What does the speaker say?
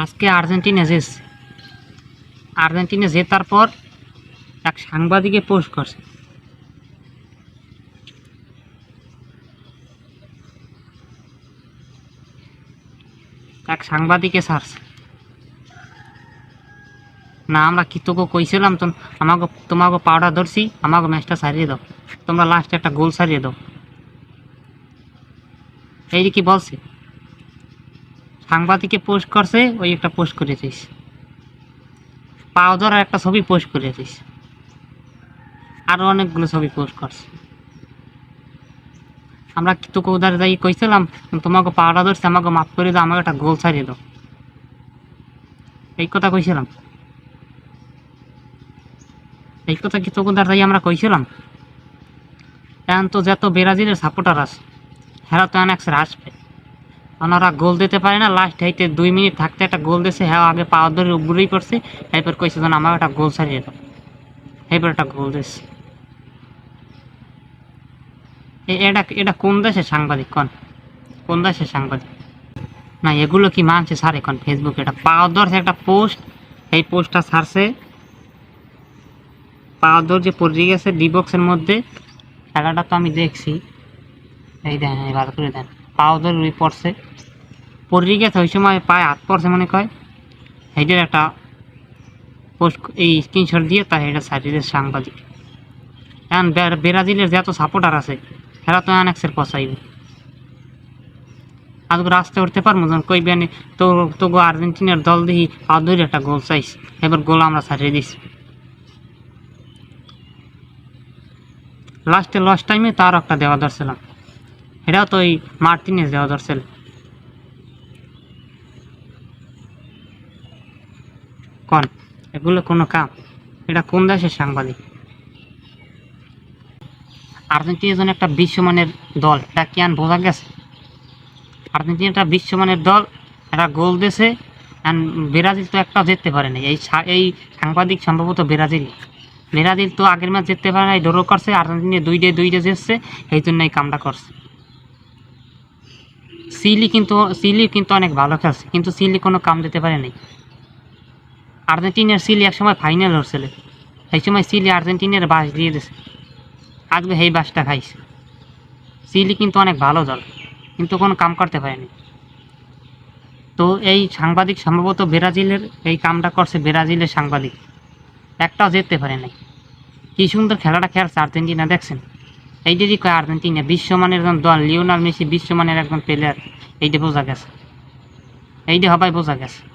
আজকে Argentina জেতেছে Argentina জেতার পর এক সাংবাদিকে পোস্ট করছে। এক সাংবাদিকে ছাড়ছে না, আমরা কি তোকে কইছিলাম তো আমাকে তোমাকে পাউডার ধরছি আমাকে ম্যাচটা সারিয়ে দাও। তোমরা লাস্টে একটা গোল সারিয়ে দাও। এই কি বলছে? সাংবাদিকে পোস্ট করছে, ওই একটা পোস্ট করে দিস। পাও ধরার একটা ছবি পোস্ট করে দিস। আরও অনেকগুলো ছবি পোস্ট করছে। আমরা তোকে উদার যাই কইছিলাম? তোমাকে পাওয়াটা ধরছে, আমাকে মাফ করে দাও, আমাকে একটা গোল ছাড়িয়ে দাও। এই কথা কইছিলাম। এই কথা কি তোকে উদার যাই আমরা কইছিলাম? এখন তো যত ব্রাজিলের সাপোর্টার আছে, হেরা তো অনেক আসবে ওনারা গোল দিতে পারে না। লাস্ট হাইতে দুই মিনিট থাকতে একটা গোল দিয়েছে হ্যাঁ আগে পাওয়ার ধরে উপরেই পড়ছে এরপর কইছে যেন আমার একটা গোল ছাড়িয়ে দাও। এরপর একটা গোল দিয়েছে এটা এটা কোন দেশের সাংবাদিক কোন? কোন দেশের সাংবাদিক? না, এগুলো কি মানছে স্যার এখন ফেসবুকে এটা পাওয়ার ধরছে একটা পোস্ট। এই পোস্টটা ছাড়ছে। পাওয়ার ধর যে পড়ে গেছে ডি বক্সের মধ্যে। টাকাটা তো আমি দেখছি। এই দেন ভালো করে দেন। পাও রুই পড়ছে পড়ে গেছে ওই সময় পায়ে হাত পড়ছে মনে কয়। হেডের একটা পোস্ট এই স্ক্রিনশট দিয়ে তাই এটা সাইডের সাংবাদিক। এখন ব্রাজিলের যত সাপোর্টার আছে, এরা তো অনেকসের পচাইবে। আজকে রাস্তায় উঠতে পারব যখন কই বেনি তো তো আর্জেন্টিনার দল দেখি পা একটা গোল চাইছি, এবার গোল আমরা ছাড়িয়ে দিছি। লাস্টে লাস্ট টাইমে তার একটা দেওয়া ধরছিলাম এটাও তো ওই মার্টিনেস দেওয়া ধরছিল কন? এগুলো কোনো কাম? এটা কোন দেশের সাংবাদিক? আর্জেন্টিনা যেন একটা বিশ্বমানের দল, এটা কি আন বোঝা গেছে? আর্জেন্টিনা একটা বিশ্বমানের দল, একটা গোল দিয়েছে আর ব্রাজিল তো একটা জিততে পারে না এই এই সাংবাদিক সম্ভবত ব্রাজিল ব্রাজিল তো আগের ম্যাচ জিততে পারে না ড্র করছে, আর্জেন্টিনা দুইটে দুইটে জিতছে, এই জন্য এই কামটা করছে। সিলি কিন্তু সিলি কিন্তু অনেক ভালো খেলছে, কিন্তু সিলি কোনো কাম দিতে পারে নাই। আর্জেন্টিনার সিলি একসময় ফাইনাল হচ্ছিল সেই সময় সিলি আর্জেন্টিনার বাস দিয়ে দিছে। আজকে সেই বাসটা খাইছে। সিলি কিন্তু অনেক ভালো দল, কিন্তু কোনো কাম করতে পারেনি। তো এই সাংবাদিক সম্ভবত ব্রাজিলের, এই কামটা করছে ব্রাজিলের সাংবাদিক। একটাও জিততে পারে নাই। কি সুন্দর খেলাটা খেলছে আর্জেন্টিনা, দেখছেন? এইটারই কয় আর্জেন্টিনা, বিশ্বমানের একজন দল, লিওনাল মেসি বিশ্বমানের একজন প্লেয়ার এইটা বোঝা গেছে। এইটা হবাই বোঝা গেছে।